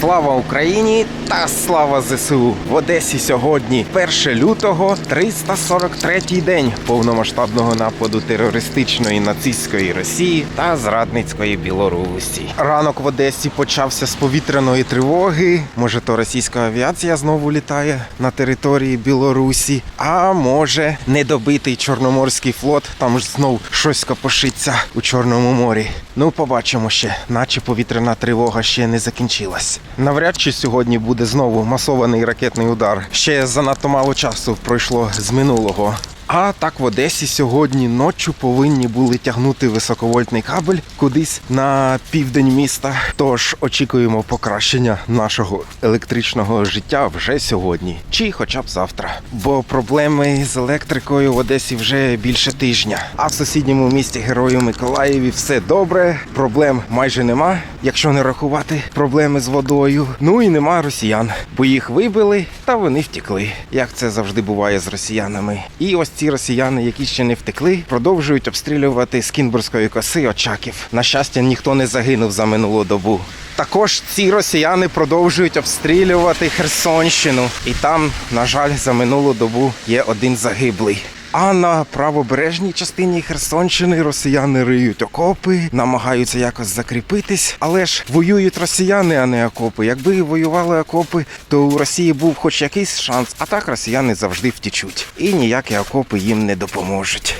Слава Україні та слава ЗСУ! В Одесі сьогодні 1 лютого, 343-й день повномасштабного нападу терористичної нацистської Росії та зрадницької Білорусі. Ранок в Одесі почався з повітряної тривоги. Може, то російська авіація знову літає на території Білорусі, а може, недобитий Чорноморський флот там ж знов щось копошиться у Чорному морі. Ну, побачимо ще, наче повітряна тривога ще не закінчилась. Навряд чи сьогодні буде знову масований ракетний удар. Ще занадто мало часу пройшло з минулого. А так в Одесі сьогодні ночі повинні були тягнути високовольтний кабель кудись на південь міста. Тож очікуємо покращення нашого електричного життя вже сьогодні, чи хоча б завтра. Бо проблеми з електрикою в Одесі вже більше тижня. А в сусідньому місті Герою Миколаєві все добре, проблем майже нема, якщо не рахувати проблеми з водою. Ну і нема росіян, бо їх вибили та вони втекли, як це завжди буває з росіянами. І ось ці росіяни, які ще не втекли, продовжують обстрілювати з Кінбурзької коси очаків. На щастя, ніхто не загинув за минулу добу. Також ці росіяни продовжують обстрілювати Херсонщину, і там, на жаль, за минулу добу є один загиблий. А на правобережній частині Херсонщини росіяни риють окопи, намагаються якось закріпитись, але ж воюють росіяни, а не окопи. Якби воювали окопи, то у Росії був хоч якийсь шанс. А так росіяни завжди втічуть, і ніякі окопи їм не допоможуть.